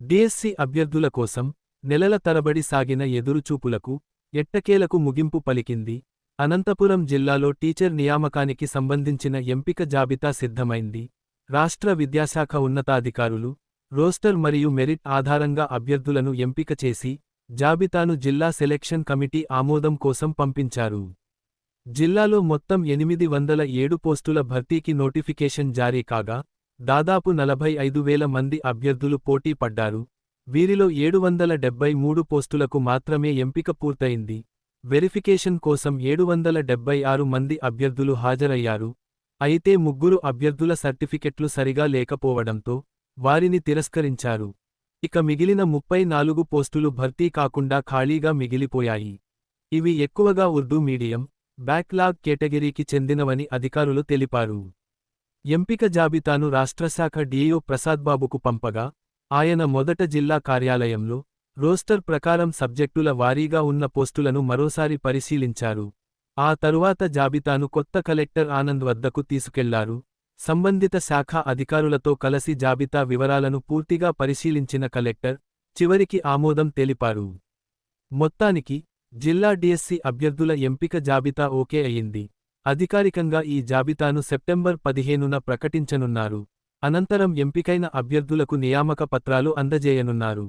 DSC అభ్యర్థుల కోసం నెలల తరబడి సాగిన ఎదురుచూపులకు ఎట్టకేలకు ముగింపు పలికింది. అనంతపురం జిల్లాలో టీచర్ నియామకానికి సంబంధించిన ఎంపిక జాబితా సిద్ధమైంది. రాష్ట్ర విద్యాశాఖ ఉన్నతాధికారులు రోస్టర్ మరియు మెరిట్ ఆధారంగా అభ్యర్థులను ఎంపిక చేసి జాబితాను జిల్లా సెలెక్షన్ కమిటీ ఆమోదం కోసం పంపించారు. జిల్లాలో మొత్తం ఎనిమిది వందల ఏడు పోస్టుల భర్తీకి నోటిఫికేషన్ జారీ కాగా దాదాపు నలభై ఐదు వేల మంది అభ్యర్థులు పోటీ పడ్డారు. వీరిలో ఏడు వందల డెబ్బై మూడు పోస్టులకు మాత్రమే ఎంపిక పూర్తయింది. వెరిఫికేషన్ కోసం ఏడు వందల డెబ్బై ఆరు మంది అభ్యర్థులు హాజరయ్యారు. అయితే ముగ్గురు అభ్యర్థుల సర్టిఫికెట్లు సరిగా లేకపోవడంతో వారిని తిరస్కరించారు. ఇక మిగిలిన ముప్పై నాలుగు పోస్టులు భర్తీ కాకుండా ఖాళీగా మిగిలిపోయాయి. ఇవి ఎక్కువగా ఉర్దూ మీడియం బ్యాక్లాగ్ కేటగిరీకి చెందినవని అధికారులు తెలిపారు. ఎంపిక జాబితాను రాష్ట్రశాఖ డీఈఓ ప్రసాద్బాబుకు పంపగా ఆయన మొదట జిల్లా కార్యాలయంలో రోస్టర్ ప్రకారం సబ్జెక్టుల వారీగా ఉన్న పోస్టులను మరోసారి పరిశీలించారు. ఆ తరువాత జాబితాను కొత్త కలెక్టర్ ఆనంద్ వద్దకు తీసుకెళ్ళారు. సంబంధిత శాఖ అధికారులతో కలసి జాబితా వివరాలను పూర్తిగా పరిశీలించిన కలెక్టర్ చివరికి ఆమోదం తెలిపారు. మొత్తానికి జిల్లా డిఎస్సి అభ్యర్థుల ఎంపిక జాబితా ఓకే అయింది అధికారికంగా ఈ జాబితాను సెప్టెంబర్ పదిహేనున ప్రకటించనున్నారు. అనంతరం ఎంపికైన అభ్యర్థులకు నియామక పత్రాలు అందజేయనున్నారు.